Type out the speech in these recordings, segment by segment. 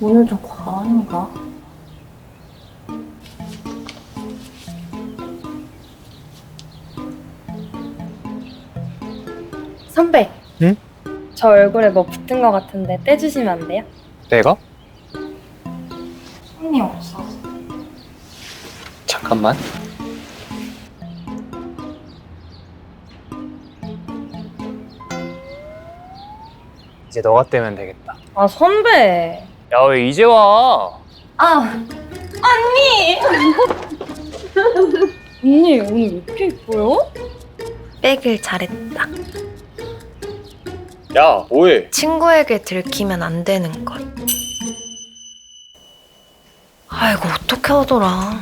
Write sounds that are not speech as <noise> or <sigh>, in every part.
오늘 좀 과한가? 선배. 응? 저 얼굴에 뭐 붙은 것 같은데 떼주시면 안 돼요? 내가? 손이 없어. 잠깐만. 이제 너가 떼면 되겠다. 아 선배. 야 왜 이제 와? 아, 언니! 언니 오늘 왜 이렇게 예뻐요? 빼길 잘했다. 야 뭐해? 친구에게 들키면 안 되는 것. 아, 이거 어떻게 하더라.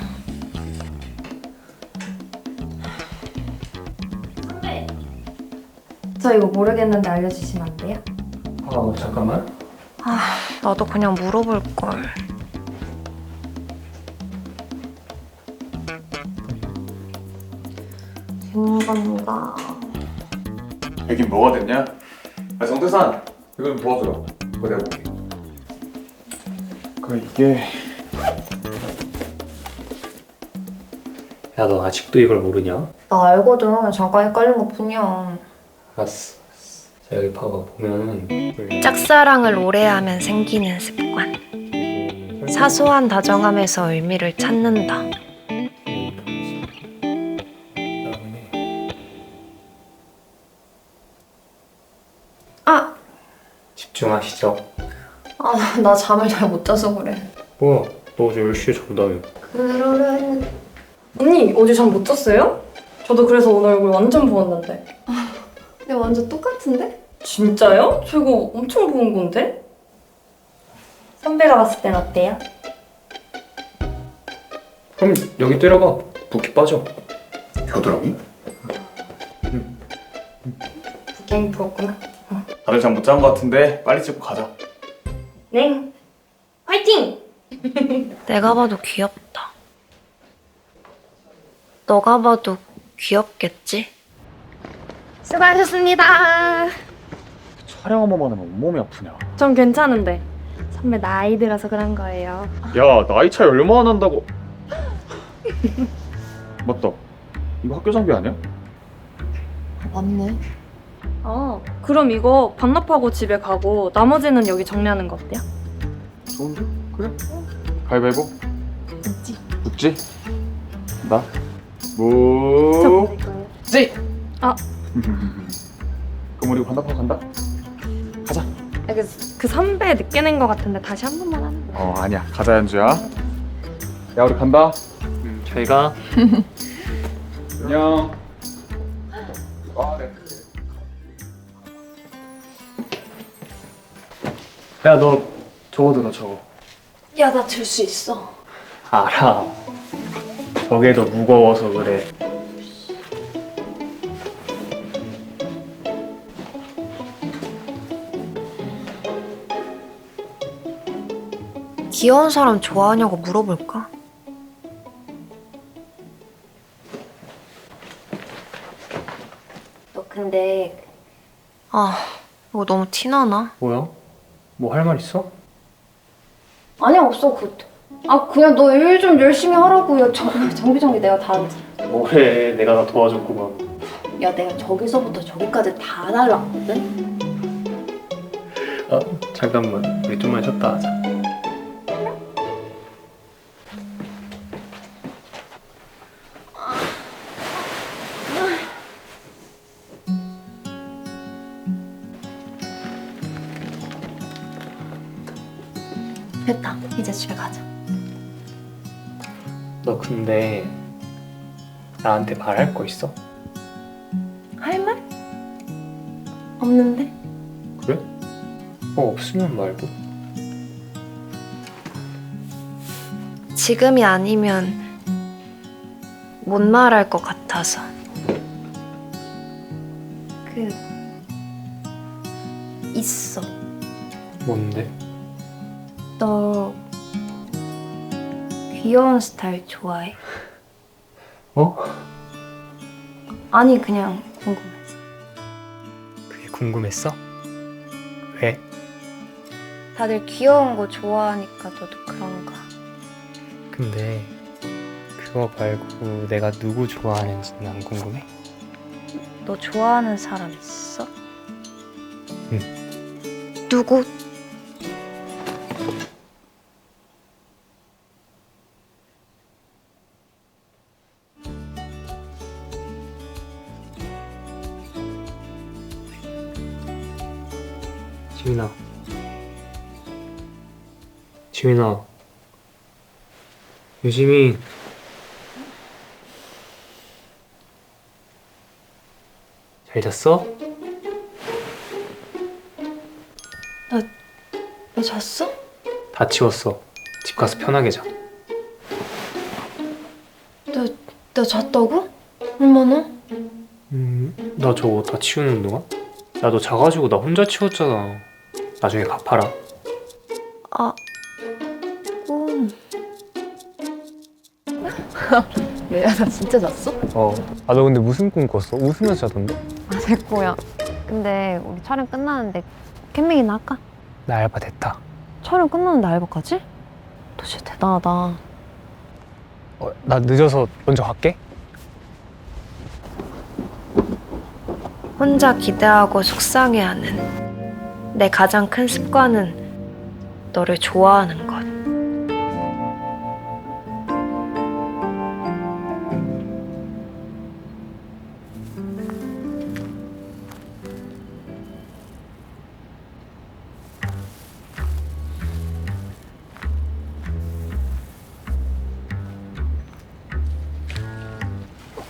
저 이거 모르겠는데 알려주시면 안 돼요? 아 잠깐만. 아, 나도 그냥 물어볼 걸. 된 건가? 여긴 뭐가 됐냐? 아 정태산 이거 좀 도와줘요 이거 내가 볼게 그 이게 야 너 아직도 이걸 모르냐? 나 알거든. 잠깐 헷갈린 것 뿐이야. 알았어. 자 여기 봐봐 보면은 짝사랑을 오래 하면 생기는 습관. 사소한 다정함에서 의미를 찾는다. 아! 집중하시죠. 아, 나 잠을 잘 못 자서 그래. 뭐야? 너 어제 10시에 잔다며. 그러려 했는데. 언니 어제 잠 못 잤어요? 저도 그래서 오늘 얼굴 완전 부었는데. 근데 완전 똑같은데? 진짜요? 저 이거 엄청 부은 건데? 선배가 봤을 땐 어때요? 그럼 여기 때려봐. 붓기 빠져. 겨드랑이? 갱 부었구나. 다들 잠 못 잔 것 같은데 빨리 찍고 가자 네. 화이팅! <laughs> 내가 봐도 귀엽다. 너가 봐도 귀엽겠지? 수고하셨습니다. 촬영 한 번만 하면 온몸이 아프냐 전 괜찮은데. 선배 나이 들어서 그런 거예요. 야 나이 차이 얼마나 난다고 맞다 이거 학교 장비 아니야? 맞네. 아, 그럼 이거 반납하고 집에 가고 나머지는 여기 정리하는 거 어때요? 좋은데? 그래 가위바위보 있지. 웃지? 나? 저 무. 그럼 우리 반납하고 간다? 가자 아, 그, 그 선배 늦게 낸 거 같은데 다시 한 번만 하는 거. 어 아니야 가자 연주야 야 우리 간다 음, 저희가 <laughs> 안녕 아, 네. 야 너 저거 들어 저거. 야, 나 들 수 있어. 알아. 저게 더 무거워서 그래. 귀여운 사람 좋아하냐고 물어볼까? 너 근데 아, 이거 너무 티나나? 뭐야? 뭐 할 말 있어? 아니야 없어 그. 아 그냥 너 일 좀 열심히 하라고. 야 정, 정비 정비 내가 다 하지. 뭐래? 내가 다 도와줬구만. 야 내가 저기서부터 저기까지 다 달랐거든. 아 잠깐만. 우리 좀만 쉬었다 하자. 됐다. 이제 집에 가자. 너 근데 나한테 말할 거 있어? 할 말? 없는데? 그래? 뭐 없으면 말고. 지금이 아니면 못 말할 것 같아서. 그 있어. 뭔데? 너 귀여운 스타일 좋아해? 어? 아니 그냥 궁금해서. 그게 궁금했어? 왜? 다들 귀여운 거 좋아하니까 너도 그런가. 근데 그거 말고 내가 누구 좋아하는지는 안 궁금해? 너 좋아하는 사람 있어? 누구? 지민아 지민아 유시민 잘 잤어? 너 잤어? 다 치웠어 집 가서 편하게 자 나, 나 잤다고? 얼마나? 음, 나 저거 다 치우는 동안? 야 너 자가지고 나 혼자 치웠잖아 나중에 갚아라 아, 꿈. <laughs> 야, 나 진짜 잤어? 어 아 너 근데 무슨 꿈 꿨어? 웃으면서 자던데? 아, 됐고야. 근데 우리 촬영 끝나는데 캠핑이나 할까? 나 알바 됐다 촬영 끝나는데 알바까지? 너 진짜 대단하다. 어, 나 늦어서 먼저 갈게 혼자 기대하고 속상해하는 내 가장 큰 습관은 너를 좋아하는 것.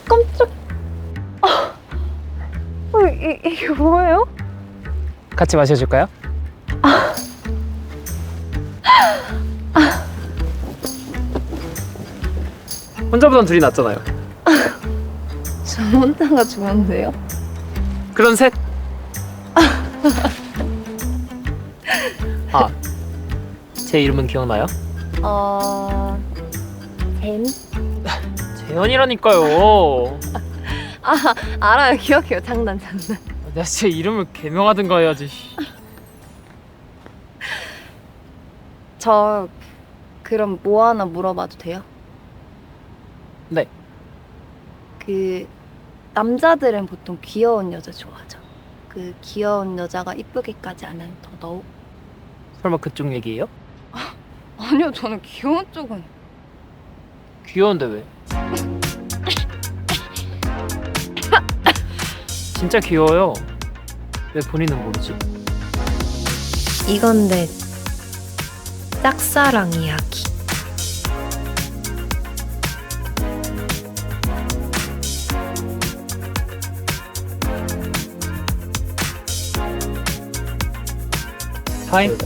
깜짝. 어, 이, 이게 뭐예요? 같이 마셔줄까요? 혼자보단 둘이 낫잖아요 저 혼자가 좋은데요? 그런 셋. 아, 제 이름은 기억나요? 어, 잼? 재현이라니까요. 알아요, 기억해요. 장난, 장난. 내가 제 이름을 개명하든가 해야지. 저 그럼 뭐 하나 물어봐도 돼요? 네. 그 남자들은 보통 귀여운 여자 좋아하죠. 그 귀여운 여자가 이쁘게까지 안 하는 더 너무 설마 그쪽 얘기예요? 아니요 저는 귀여운 쪽은 귀여운데 왜? <laughs> 진짜 귀여워요. 왜 본인은 모르지? 이건 내 짝사랑 이야기. 타임?